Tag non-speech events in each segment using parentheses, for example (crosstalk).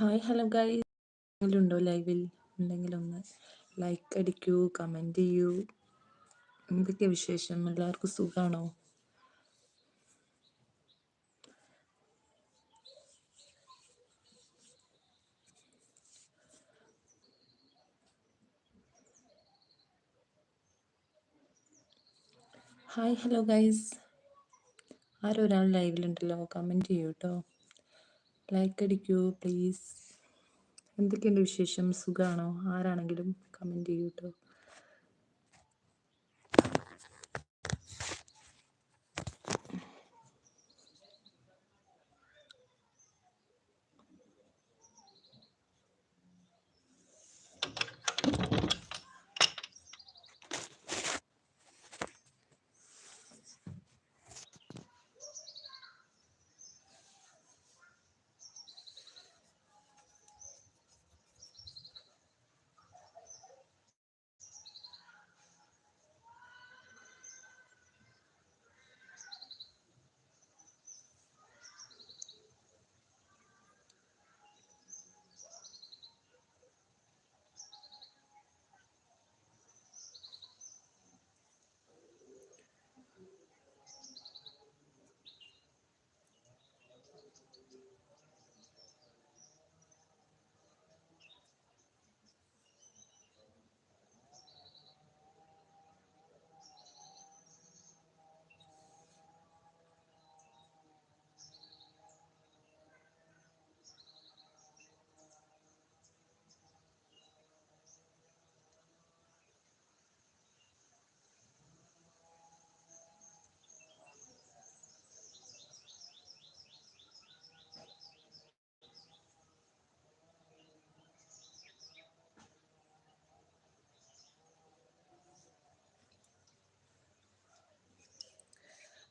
Hi hello guys ഉണ്ടോ ലൈവിൽ ഉണ്ടെങ്കിൽ ഒന്ന് ലൈക്ക് അടിക്കൂ കമന്റ് ചെയ്യൂ. എന്തൊക്കെ വിശേഷം? എല്ലാവർക്കും സുഖമാണോ ഹായ് ഹലോ ഗൈസ് ആരൊരാൾ ലൈവിലുണ്ടല്ലോ കമന്റ് ചെയ്യൂ കേട്ടോ ലൈക്ക് അടിക്കൂ പ്ലീസ് എന്തൊക്കെയുണ്ട് വിശേഷം? സുഖമാണോ ആരാണെങ്കിലും കമന്റ് ചെയ്യൂ കേട്ടോ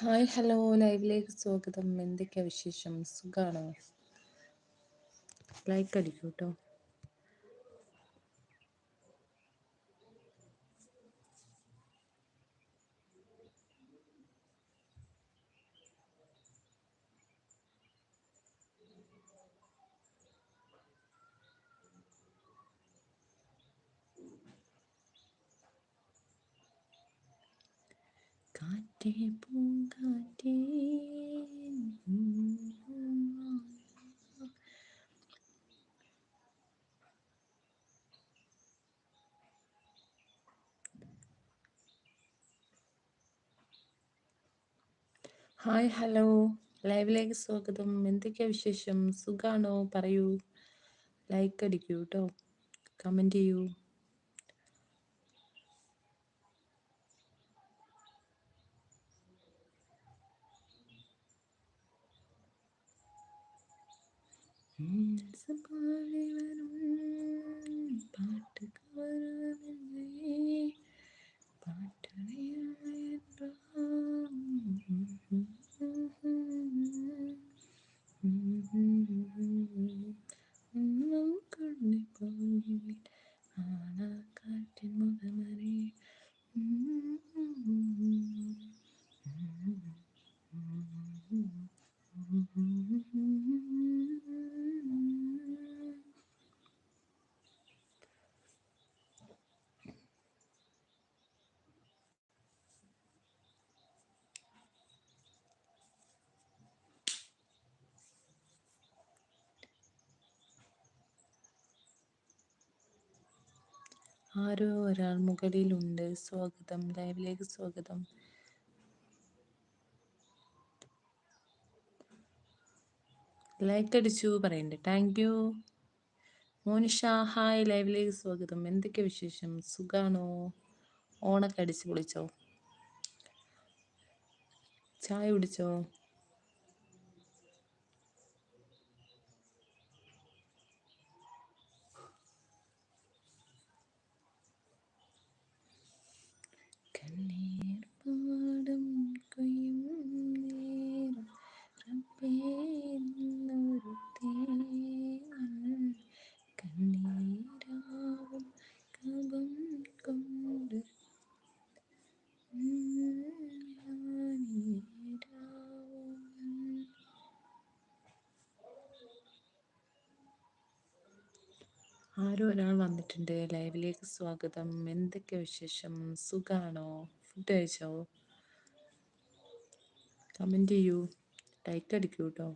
ഹായ് ഹലോ ലൈവിലേക്ക് സ്വാഗതം. എന്തൊക്കെയാ വിശേഷം? സുഖമാണോ ലൈക്ക് അടിക്കൂ കേട്ടോ ഹായ് ഹലോ ലൈവിലേക്ക് സ്വാഗതം. എന്തൊക്കെയാ വിശേഷം? സുഖാണോ? പറയൂ. ലൈക്ക് അടിക്കൂ കേട്ടോ കമന്റ് ചെയ്യൂ. பாடி வரும் பாட்டுக்கு வரவில்லை பாட்டுடையாம் குழந்தை போகிறேன் ஆனா காற்றின் முகமரே ആരോ ഒരാൾ മുകളിലുണ്ട്. സ്വാഗതം. ലൈവിലേക്ക് സ്വാഗതം. ലൈക്ക് അടിച്ചു പറയണ്ടേ. താങ്ക് യു മോനിഷ ഹായ് ലൈവിലേക്ക് സ്വാഗതം. എന്തൊക്കെ വിശേഷം? സുഖാണോ? ഓണൊക്കെ അടിച്ചു പൊളിച്ചോ ചായ കുടിച്ചോ? വന്നിട്ടുണ്ട് ലൈവിലേക്ക് സ്വാഗതം. എന്തൊക്കെ വിശേഷം? സുഖാണോ? ഫുഡ് കഴിച്ചോ? കമന്റ് ചെയ്യൂ. ലൈക്ക് അടിക്കൂ കേട്ടോ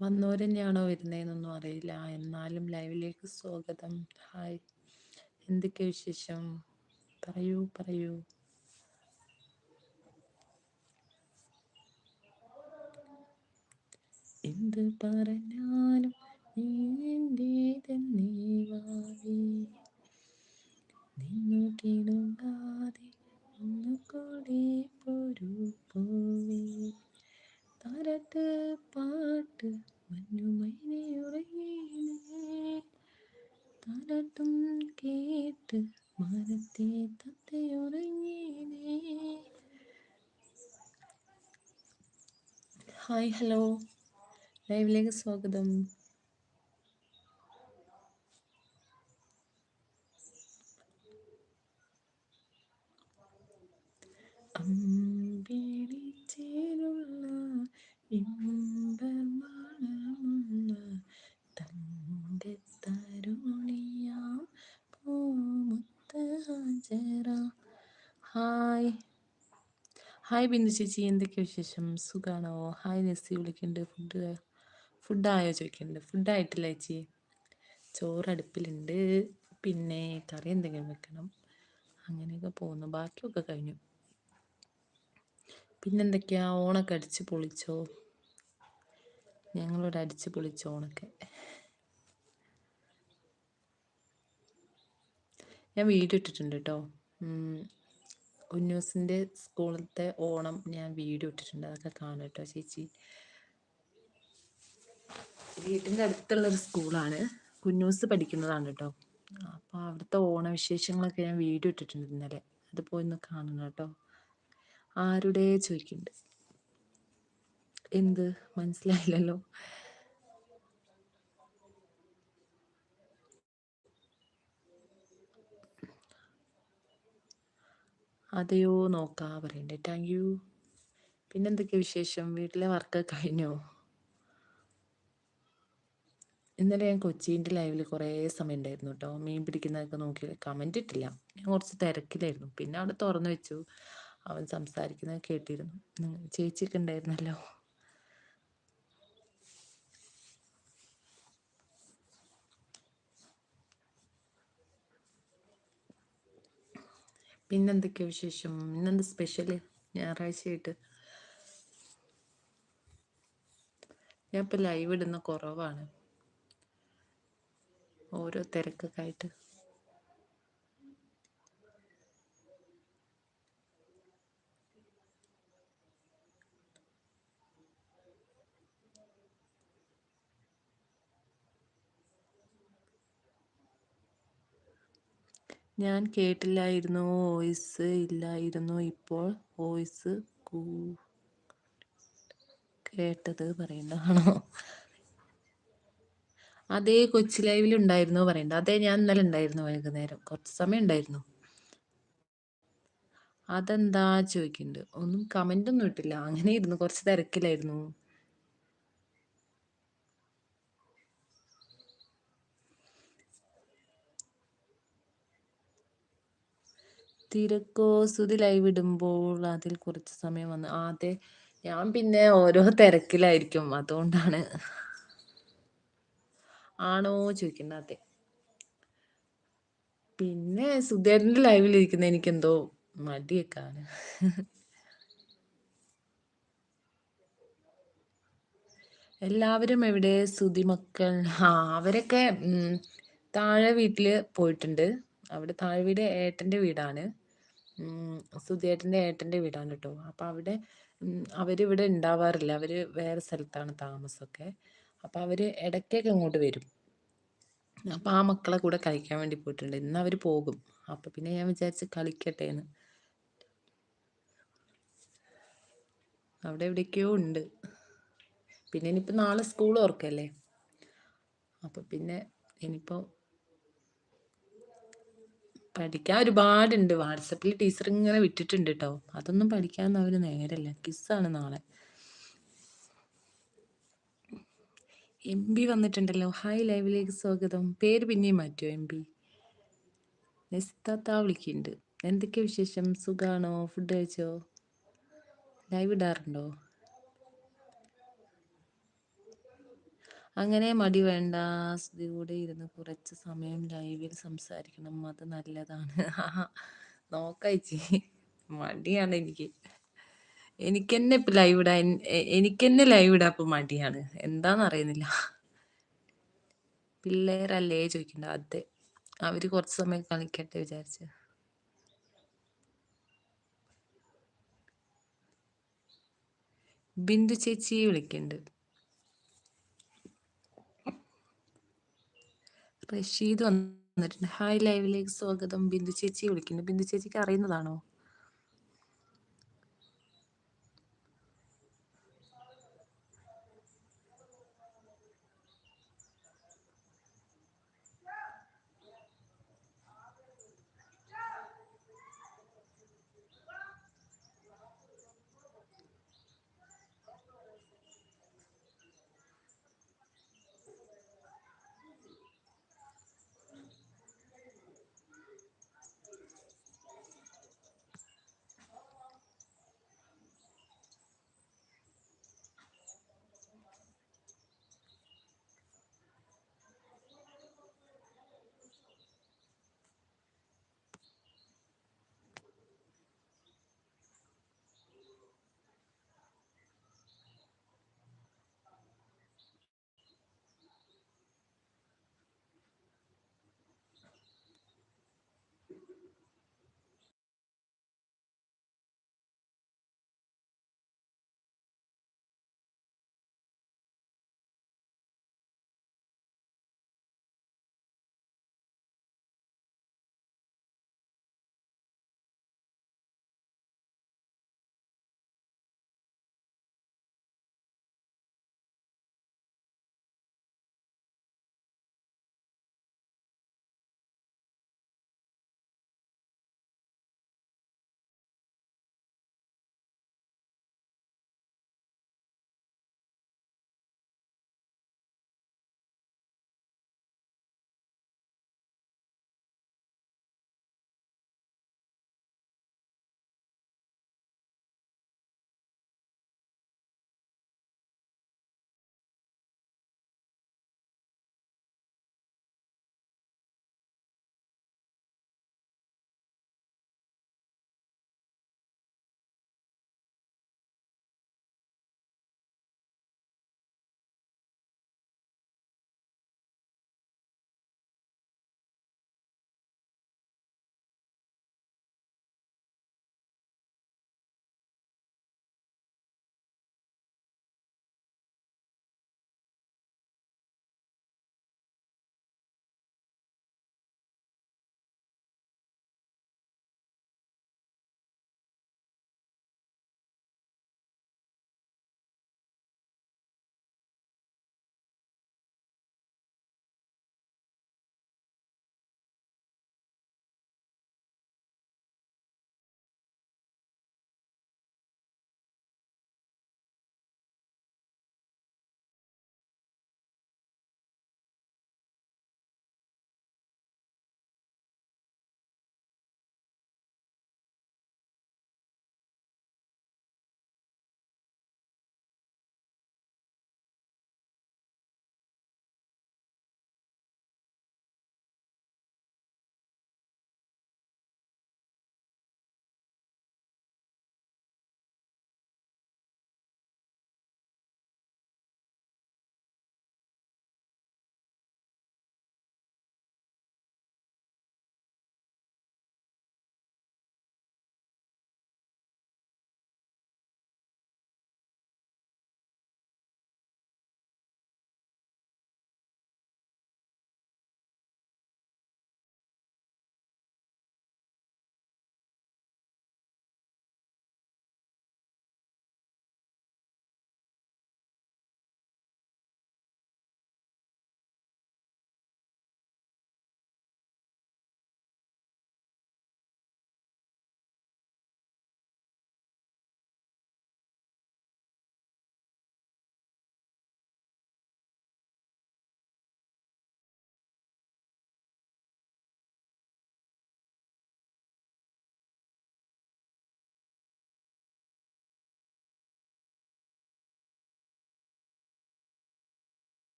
വന്നവർ തന്നെയാണോ വരുന്നതെന്നൊന്നും അറിയില്ല. എന്നാലും ലൈവിലേക്ക് സ്വാഗതം. ഹായ്. എന്തൊക്കെ വിശേഷം? പറയൂ പറയൂ. എന്ത് പറഞ്ഞാലും ഹലോ. ലൈവിലേക്ക് സ്വാഗതം. അമ്പിളിച്ചേലുള്ള ഹായ് ബിന്ദു ചേച്ചി എന്തൊക്കെ വിശേഷം? സുഖാണോ? ഹായ് നെസ്സി വിളിക്കുന്നുണ്ട് ഫുഡ് ഫുഡായോ ചോദിക്കുന്നുണ്ട് ഫുഡായിട്ടില്ല ചേച്ചി. ചോറ് അടുപ്പിലുണ്ട് പിന്നെ കറി എന്തെങ്കിലും വെക്കണം. അങ്ങനെയൊക്കെ പോകുന്നു. ബാക്കിയൊക്കെ കഴിഞ്ഞു. പിന്നെന്തൊക്കെയാ? ഓണൊക്കെ അടിച്ച് പൊളിച്ചോ? ഞങ്ങളോട് അടിച്ച് പൊളിച്ചോ ഓണൊക്കെ? ഞാൻ വീഡിയോ ഇട്ടിട്ടുണ്ട് കേട്ടോ. കുഞ്ഞൂസിന്റെ സ്കൂളിലത്തെ ഓണം ഞാൻ വീഡിയോ ഇട്ടിട്ടുണ്ട്. അതൊക്കെ കാണാം കേട്ടോ ചേച്ചി. വീട്ടിന്റെ അടുത്തുള്ളൊരു സ്കൂളാണ്. കുന്നൂസ് പഠിക്കുന്നതാണ് കേട്ടോ. അപ്പോൾ അവിടുത്തെ ഓണവിശേഷങ്ങളൊക്കെ ഞാൻ വീഡിയോ ഇട്ടിട്ടുണ്ട് ഇന്നലെ. അത് പോയി ഒന്ന് കാണണം കേട്ടോ. ആരുടെ ചോദിക്കുന്നുണ്ട് എന്ത്? മനസ്സിലായില്ലല്ലോ. അതെയോ നോക്കാ പറയണ്ടേ. താങ്ക് യു പിന്നെന്തൊക്കെ വിശേഷം? വീട്ടിലെ വർക്ക് കഴിഞ്ഞോ? ഇന്നലെ ഞാൻ കൊച്ചീന്റെ ലൈവിൽ കുറേ സമയം ഉണ്ടായിരുന്നു കേട്ടോ മീൻ പിടിക്കുന്നതൊക്കെ നോക്കി കമന്റ് ഇട്ടില്ല. ഞാൻ കുറച്ച് തിരക്കിലായിരുന്നു. പിന്നെ അവിടെ തുറന്നു വെച്ചു. അവൻ സംസാരിക്കുന്നത് കേട്ടിരുന്നു. ചേച്ചിയൊക്കെ ഉണ്ടായിരുന്നല്ലോ. പിന്നെന്തൊക്കെയാ വിശേഷം? ഇന്നെന്ത് സ്പെഷ്യൽ? ഞായറാഴ്ചയായിട്ട്. ഞാൻ ഇപ്പൊ ലൈവ് ഇടുന്ന കുറവാണ്. ഓരോ തിരക്കൊക്കെ ആയിട്ട്. ഞാൻ കേട്ടില്ലായിരുന്നു. വോയിസ് ഇല്ലായിരുന്നു ഇപ്പോൾ. വോയിസ് കേട്ടത് പറയുന്നതാണോ? അതേ കൊച്ചി ലൈവിൽ ഉണ്ടായിരുന്നു പറയണ്ട അതേ ഞാൻ ഇന്നലെ ഉണ്ടായിരുന്നു വൈകുന്നേരം. കുറച്ച് സമയം ഉണ്ടായിരുന്നു. അതെന്താ ചോദിക്കുന്നുണ്ട്. ഒന്നും കമന്റ് ഒന്നും ഇട്ടില്ല. അങ്ങനെ ഇരുന്നു. കുറച്ച് തിരക്കിലായിരുന്നു. തിരക്കോ സുതി ലൈവ് ഇടുമ്പോൾ അതിൽ കുറച്ച് സമയം വന്ന് അതെ ഞാൻ പിന്നെ ഓരോ തിരക്കിലായിരിക്കും. അതുകൊണ്ടാണ്. ആണോ ചോദിക്കുന്നത് അതെ പിന്നെ സുധേരന്റെ ലൈവിൽ ഇരിക്കുന്ന എനിക്ക് എന്തോ മടിയൊക്കെയാണ്. എല്ലാവരും എവിടെ? സുതി മക്കൾ. അവരൊക്കെ താഴെ വീട്ടിൽ പോയിട്ടുണ്ട്. അവിടെ താഴെ വീട് ഏട്ടന്റെ വീടാണ്. സുധിയേട്ടന്റെ ഏട്ടന്റെ വീടാണ് കേട്ടോ. അപ്പോൾ അവിടെ അവരിവിടെ ഉണ്ടാവാറില്ല അവർ വേറെ സ്ഥലത്താണ് താമസമൊക്കെ അപ്പോൾ അവർ ഇടയ്ക്കൊക്കെ ഇങ്ങോട്ട് വരും. അപ്പോൾ ആ മക്കളെ കൂടെ കളിക്കാൻ വേണ്ടി പോയിട്ടുണ്ട്. ഇന്ന് അവർ പോകും. അപ്പോൾ പിന്നെ ഞാൻ വിചാരിച്ച് കളിക്കട്ടെ എന്ന് അവിടെ എവിടേക്കോ ഉണ്ട്. പിന്നെ ഇനിയിപ്പോൾ നാളെ സ്കൂൾ ഓർക്കല്ലേ അപ്പോൾ പിന്നെ ഇനിയിപ്പോ പഠിക്കാൻ ഒരുപാടുണ്ട്. വാട്സപ്പിൽ ടീച്ചർ ഇങ്ങനെ വിട്ടിട്ടുണ്ട് കേട്ടോ അതൊന്നും പഠിക്കാൻ അവന് നേരല്ല. കിസ്സാണ് നാളെ. എം ബി വന്നിട്ടുണ്ടല്ലോ. ഹായ് ലൈവിലേക്ക് സ്വാഗതം. പേര് പിന്നെയും മാറ്റുമോ എം ബി നെസ്താത്ത വിളിക്കുന്നുണ്ട്. എന്തൊക്കെ വിശേഷം? സുഖാണോ? ഫുഡ് കഴിച്ചോ? ലൈവ് ഇടാറുണ്ടോ? അങ്ങനെ മടി വേണ്ട. കൂടെ ഇരുന്ന് കുറച്ച് സമയം ലൈവിൽ സംസാരിക്കണം. അത് നല്ലതാണ്. (laughs) നോക്കി മടിയാണ് എനിക്ക്. എനിക്കെന്നെ ഇപ്പൊ ലൈവ് ഇടാൻ എനിക്കെന്നെ ലൈവ് ഇടാൻ ഇപ്പൊ മടിയാണ്. എന്താന്ന് അറിയുന്നില്ല. പിള്ളേരല്ലേ ചോദിക്കണ്ട. അതെ അവർ കുറച്ച് സമയം കളിക്കട്ടെ വിചാരിച്ച്. ബിന്ദു ചേച്ചി വിളിക്കുന്നുണ്ട് റഷീദ് വന്നിട്ടുണ്ട്. ഹായ് ലൈവിലേക്ക് സ്വാഗതം. ബിന്ദു ചേച്ചി വിളിക്കുന്നു. ബിന്ദു ചേച്ചിക്ക് അറിയുന്നതാണോ?